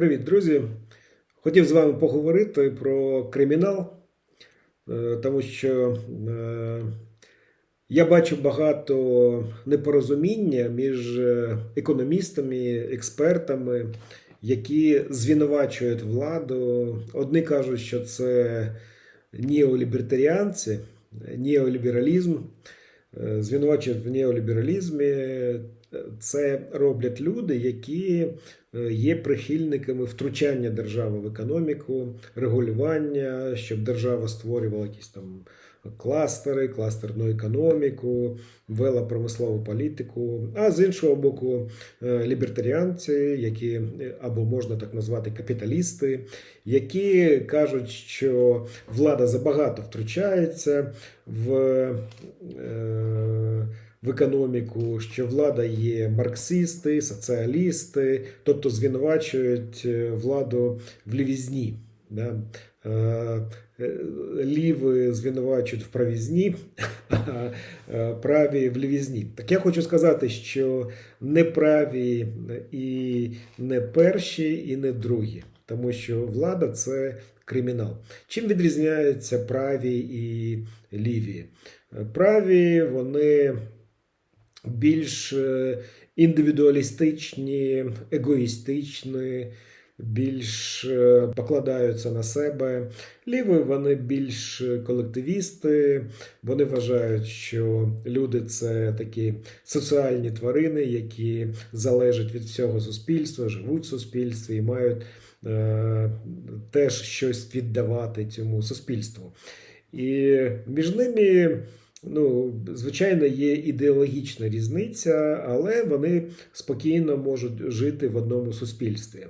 Привіт, друзі! Хотів з вами поговорити про кримінал, е, тому що е, я бачу багато непорозуміння між е, економістами, експертами, які звинувачують владу. Одні кажуть, що це неолібертаріанці, неолібералізм, звинувачують в неолібералізмі. Це роблять люди, які е, є прихильниками втручання держави в економіку, регулювання, щоб держава створювала якісь там кластери, кластерну економіку, вела промислову політику. А з іншого боку, е, лібертаріанці, які е, або можна так назвати капіталісти, які кажуть, що влада забагато втручається в. Е, в економіку, що влада є марксисти, соціалісти, тобто звинувачують е, владу в лівізні. Да? Е, Ліви звинувачують в правізні, а праві в лівізні. Так я хочу сказати, що не праві і не перші, і не другі, тому що влада це кримінал. Чим відрізняються праві і ліві? Праві вони більш е, індивідуалістичні, егоїстичні, більш е, покладаються на себе. Ліві вони більш колективісти, вони вважають, що люди це такі соціальні тварини, які залежать від всього суспільства, живуть в суспільстві і мають е, теж щось віддавати цьому суспільству. І між ними. Ну, звичайно, є ідеологічна різниця, але вони спокійно можуть жити в одному суспільстві.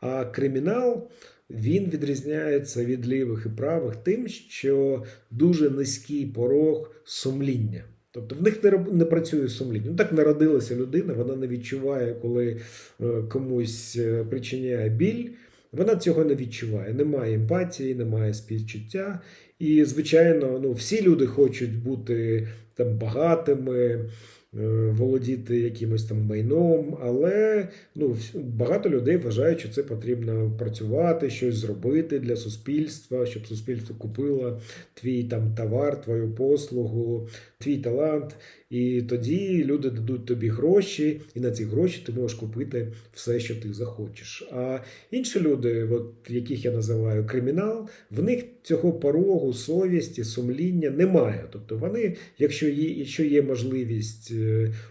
А кримінал він відрізняється від лівих і правих тим, що дуже низький порог сумління. Тобто в них не не працює сумління. Ну так народилася людина, вона не відчуває, коли е, комусь е, причиняє біль. Вона цього не відчуває. Немає емпатії, немає співчуття. І, звичайно, ну, всі люди хочуть бути там багатими, володіти якимось там майном, але ну, багато людей вважають, що це потрібно працювати, щось зробити для суспільства, щоб суспільство купило твій там товар, твою послугу, твій талант. І тоді люди дадуть тобі гроші, і на ці гроші ти можеш купити все, що ти захочеш. А інші люди, от яких я називаю кримінал, в них цього порогу, совісті, сумління немає. Тобто вони, якщо є, якщо є можливість е,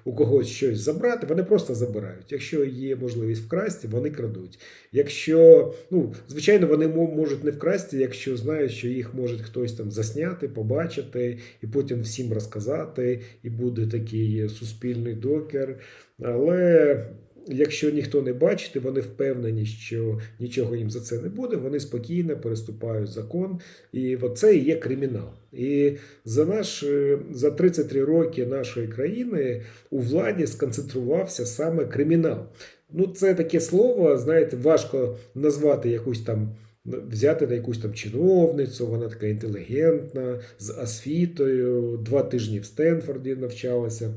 у когось щось забрати, вони просто забирають. Якщо є можливість вкрасти, вони крадуть. Якщо, ну, звичайно, вони можуть не вкрасти, якщо знають, що їх може хтось там засняти, побачити і потім всім розказати, і буде такий суспільний докер. Але якщо ніхто не бачить, вони впевнені, що нічого їм за це не буде, вони спокійно переступають закон. І це і є кримінал. І за наш за 33 роки нашої країни у владі сконцентрувався саме кримінал. Ну, це таке слово, знаєте, важко назвати якусь там. Взяти на якусь там чиновницю, вона така інтелігентна, з освітою, два тижні в Стенфорді навчалася.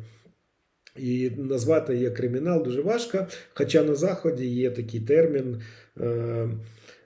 І назвати її кримінал дуже важко. Хоча на Заході є такий термін е,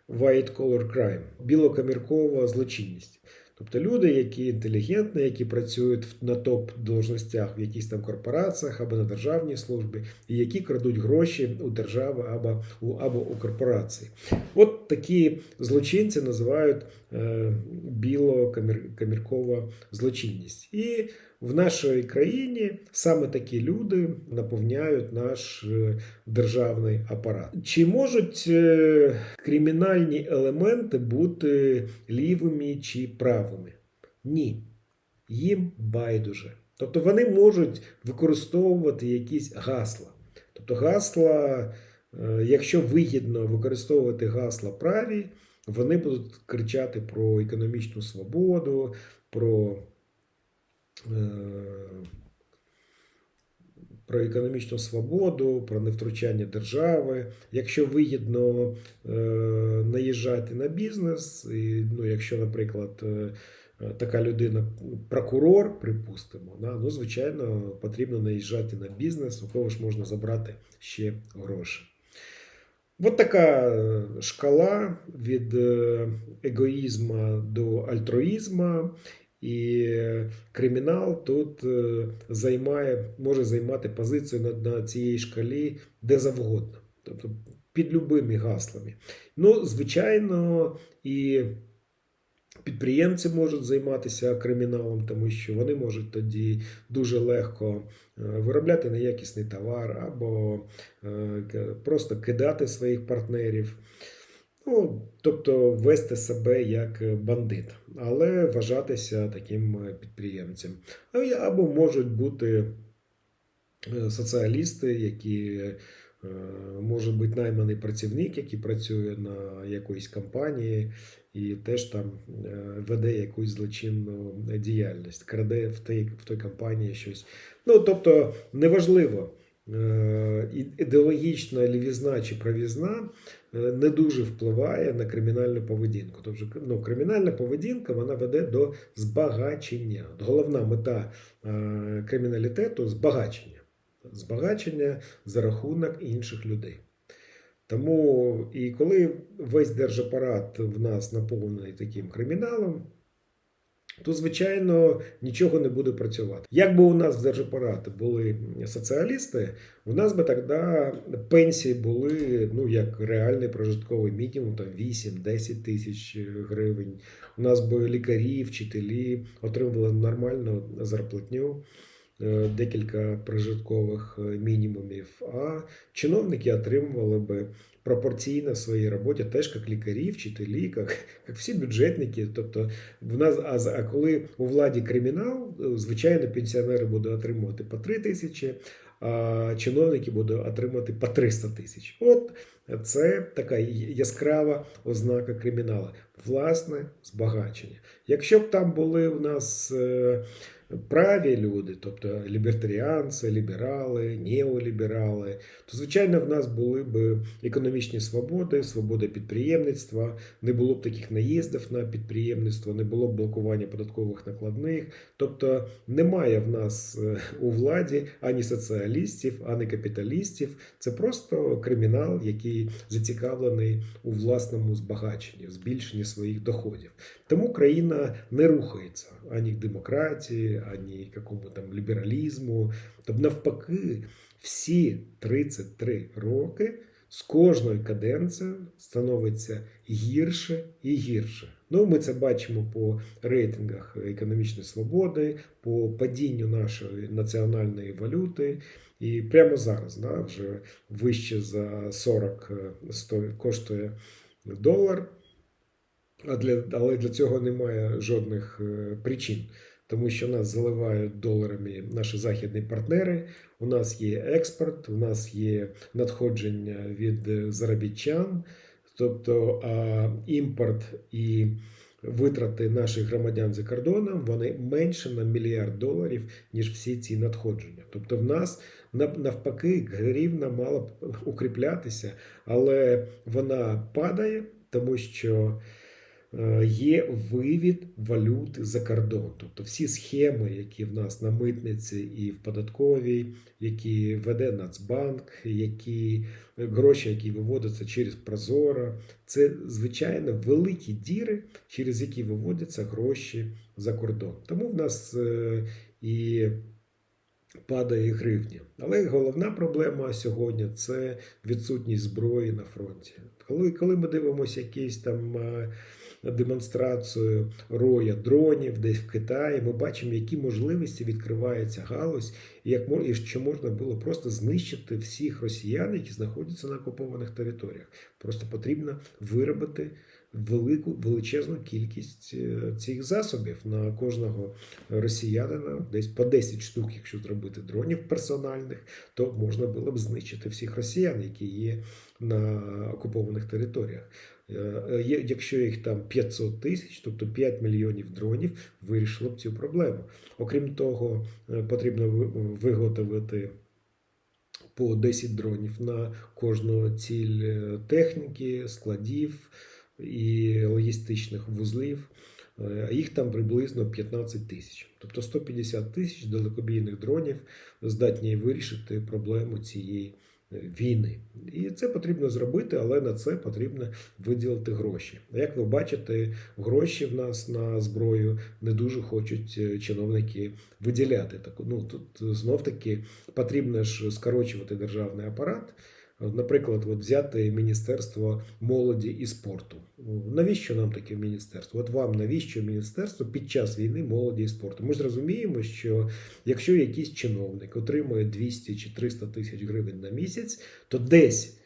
white collar crime білокаміркова злочинність. Тобто люди, які інтелігентні, які працюють на топ-должностях в якихось там корпораціях або на державній службі, і які крадуть гроші у держави або у або у корпорації. От такі злочинці називають е, білокаміркова злочинність. І в нашій країні саме такі люди наповняють наш е, державний апарат. Чи можуть е, кримінальні елементи бути лівими чи правими? Ні. Їм байдуже. Тобто вони можуть використовувати якісь гасла. Тобто гасла, е, якщо вигідно використовувати гасла праві, вони будуть кричати про економічну свободу, про про економічну свободу, про невтручання держави. Якщо вигідно е, наїжджати на бізнес, і, ну, якщо, наприклад, е, така людина, прокурор, припустимо, да, ну, звичайно, потрібно наїжджати на бізнес, у кого ж можна забрати ще гроші. От така е, шкала від е, егоїзму до альтруїзму, і кримінал тут е, займає, може займати позицію на, на цій шкалі де завгодно, тобто під любими гаслами. Ну, звичайно, і підприємці можуть займатися криміналом, тому що вони можуть тоді дуже легко е, виробляти неякісний товар або е, просто кидати своїх партнерів. Ну, тобто вести себе як бандит, але вважатися таким е, підприємцем. Або можуть бути е, соціалісти, які е, може бути найманий працівник, який працює на якоїсь компанії і теж там веде якусь злочинну діяльність, краде в той, в той компанії щось. Ну, тобто, неважливо, ідеологічна лівізна чи правізна е, не дуже впливає на кримінальну поведінку. Тобто, ну, кримінальна поведінка вона веде до збагачення. Головна мета е, криміналітету збагачення. Збагачення за рахунок інших людей. Тому і коли весь держапарат в нас наповнений таким криміналом, то, звичайно, нічого не буде працювати. Якби у нас в держапараті були соціалісти, у нас би тоді пенсії були ну, як реальний прожитковий мінімум, там 8-10 тисяч гривень. У нас би лікарі, вчителі отримували нормальну зарплатню. Е, Декілька прожиткових е, мінімумів, а чиновники отримували би пропорційно своїй роботі, теж як лікарі, вчителі, як, як всі бюджетники. Тобто, в нас, а, коли у владі кримінал, е, звичайно, пенсіонери будуть отримувати по 3 тисячі, а чиновники будуть отримувати по 300 тисяч. От це така яскрава ознака криміналу. Власне збагачення. Якщо б там були в нас праві люди, тобто лібертаріанці, ліберали, неоліберали, то звичайно в нас були б економічні свободи, свобода підприємництва, не було б таких наїздів на підприємництво, не було б блокування податкових накладних. Тобто немає в нас е, у владі ані соціалістів, ані капіталістів. Це просто кримінал, який зацікавлений у власному збагаченні, збільшенні своїх доходів. Тому країна не рухається ані к демократії, ані к якому там лібералізму. Тобто, навпаки, всі 33 роки з кожною каденцією становиться гірше і гірше. Ну, ми це бачимо по рейтингах економічної свободи, по падінню нашої національної валюти. І прямо зараз да, вже вище за 40 е, коштує долар. А для, але для цього немає жодних е, причин, тому що нас заливають доларами наші західні партнери. У нас є експорт, у нас є надходження від е, заробітчан, тобто а імпорт і витрати наших громадян за кордоном вони менше на мільярд доларів, ніж всі ці надходження. Тобто, в нас навпаки гривна мала б укріплятися, але вона падає, тому що є вивід валюти за кордон. Тобто всі схеми, які в нас на митниці і в податковій, які веде Нацбанк, які е, гроші, які виводяться через Прозоро, це звичайно великі діри, через які виводяться гроші за кордон. Тому в нас е, і падає гривня. Але головна проблема сьогодні це відсутність зброї на фронті. Коли, коли ми дивимося якісь там е, демонстрацію роя дронів десь в Китаї, ми бачимо, які можливості відкривається галузь, і як і що можна було просто знищити всіх росіян, які знаходяться на окупованих територіях. Просто потрібно виробити велику величезну кількість е, цих засобів на кожного росіянина, десь по 10 штук, якщо зробити дронів персональних, то можна було б знищити всіх росіян, які є на окупованих територіях. Е, є- Якщо їх там 500 тисяч, тобто 5 мільйонів дронів, вирішило б цю проблему. Окрім того, е, потрібно виготовити по 10 дронів на кожну ціль е, техніки, складів і логістичних вузлів. Е, А їх там приблизно 15 тисяч. Тобто 150 тисяч далекобійних дронів здатні вирішити проблему цієї е, війни. І це потрібно зробити, але на це потрібно виділити гроші. Як ви бачите, гроші в нас на зброю не дуже хочуть е, чиновники виділяти. Так, ну, тут знов таки потрібно ж скорочувати державний апарат. Наприклад, от взяти Міністерство молоді і спорту. Навіщо нам таке міністерство? От вам навіщо міністерство під час війни молоді і спорту? Ми ж розуміємо, що якщо якийсь чиновник отримує 200 чи 300 тисяч гривень на місяць, то десь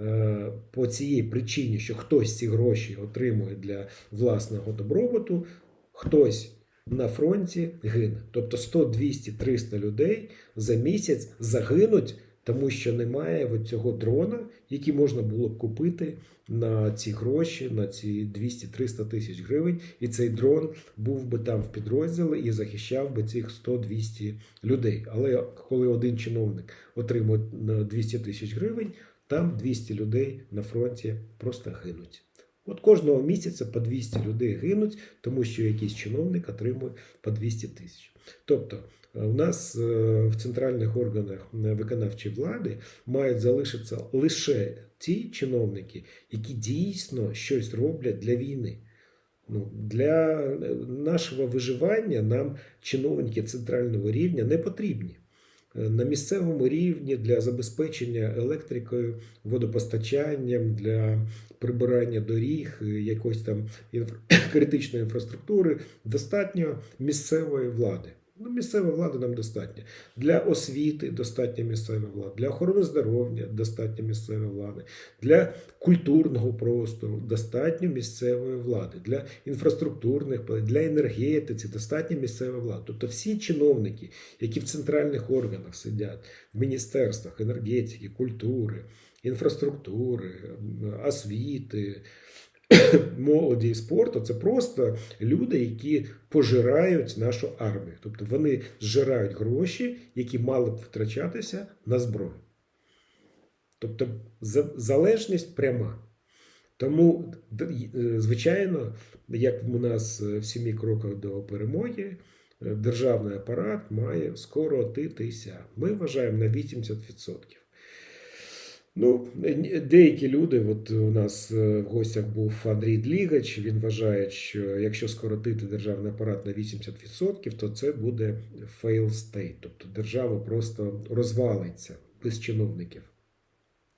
е, по цій причині, що хтось ці гроші отримує для власного добробуту, хтось на фронті гине. Тобто 100, 200, 300 людей за місяць загинуть тому що немає цього дрона, який можна було б купити на ці гроші, на ці 200-300 тисяч гривень, і цей дрон був би там в підрозділі і захищав би цих 100-200 людей. Але коли один чиновник отримує на 200 тисяч гривень, там 200 людей на фронті просто гинуть. От кожного місяця по 200 людей гинуть, тому що якийсь чиновник отримує по 200 тисяч. Тобто у нас е, в центральних органах виконавчої влади мають залишитися лише ті чиновники, які дійсно щось роблять для війни. Ну, Для нашого виживання нам чиновники центрального рівня не потрібні. На місцевому рівні для забезпечення електрикою, водопостачанням, для прибирання доріг, е, якоїсь там критичної інфраструктури достатньо місцевої влади. Ну, місцева влада нам достатньо. Для освіти достатньо місцева влада, для охорони здоров'я достатньо місцевої влади, для культурного простору достатньо місцевої влади, для інфраструктурних, для енергетиці достатньо місцевої влади. Тобто всі чиновники, які в центральних органах сидять, в міністерствах енергетики, культури, інфраструктури, освіти, молоді і спорту це просто люди, які пожирають нашу армію. Тобто вони зжирають гроші, які мали б втрачатися на зброю. Тобто залежність пряма. Тому, е, звичайно, як у нас е, в сімі кроках до перемоги, е, державний апарат має скоротитися. Ми вважаємо на 80%. Ну, деякі люди, от у нас е, в гостях був Андрій Длігач, він вважає, що якщо скоротити державний апарат на 80%, то це буде fail state, тобто держава просто розвалиться без чиновників.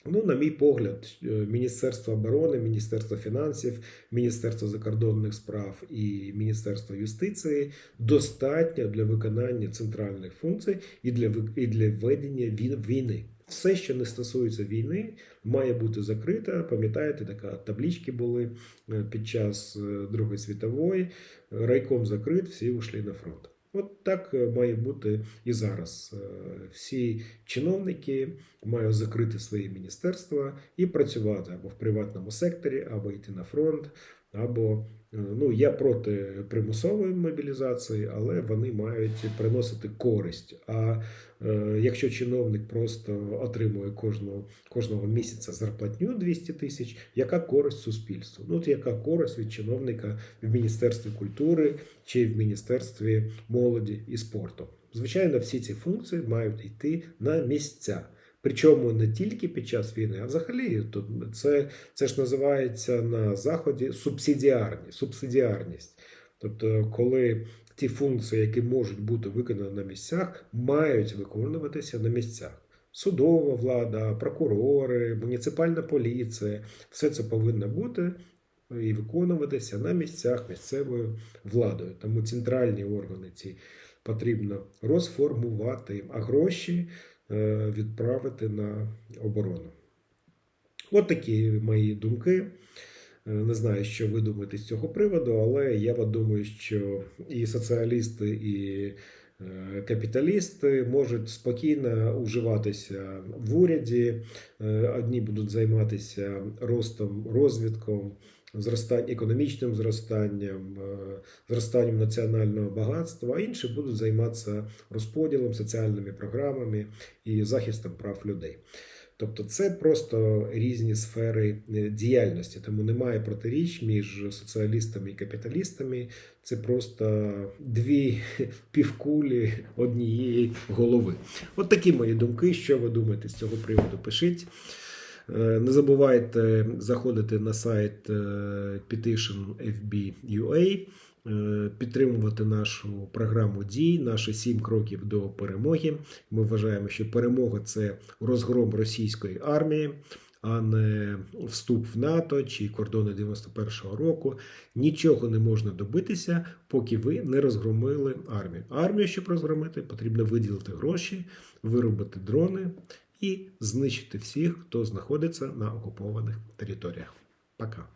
Ну, на мій погляд, е, Міністерство оборони, Міністерство фінансів, Міністерство закордонних справ і Міністерство юстиції достатньо для виконання центральних функцій і для, і для ведення війни. Все, що не стосується війни, має бути закрито. Пам'ятаєте, така таблічки були е, під час е, Другої світової. Райком закрит, всі ушли на фронт. От так е, має бути і зараз. Всі чиновники мають закрити свої міністерства і працювати або в приватному секторі, або йти на фронт, або е, ну я проти примусової мобілізації, але вони мають приносити користь. А е, якщо чиновник просто отримує кожного, кожного місяця зарплатню 200 тисяч, яка користь суспільству? Ну, от яка користь від чиновника в Міністерстві культури чи в Міністерстві молоді і спорту? Звичайно, всі ці функції мають йти на місця. Причому не тільки під час війни, а взагалі тут це, це ж називається на заході субсидіарність, субсидіарність. Тобто, коли ті функції, які можуть бути виконані на місцях, мають виконуватися на місцях. Судова влада, прокурори, муніципальна поліція, все це повинно бути і виконуватися на місцях місцевою владою. Тому центральні органи ці потрібно розформувати, а гроші відправити на оборону. От такі мої думки. Е, Не знаю, що ви думаєте з цього приводу, але я думаю, що і соціалісти, і е, капіталісти можуть спокійно уживатися в уряді. Е, Одні будуть займатися ростом, розвитком, зростань, економічним зростанням, е, зростанням національного багатства, а інші будуть займатися розподілом, соціальними програмами і захистом прав людей. Тобто це просто різні сфери е, діяльності, тому немає протиріч між соціалістами і капіталістами. Це просто дві півкулі однієї голови. От такі мої думки. Що ви думаєте з цього приводу? Пишіть. Е, Не забувайте заходити на сайт е, petition.fb.ua, е, підтримувати нашу програму дій, наші сім кроків до перемоги. Ми вважаємо, що перемога це розгром російської армії, а не вступ в НАТО чи кордони 91-го року. Нічого не можна добитися, поки ви не розгромили армію. Армію, щоб розгромити, потрібно виділити гроші, виробити дрони і знищити всіх, хто знаходиться на окупованих територіях. Пока.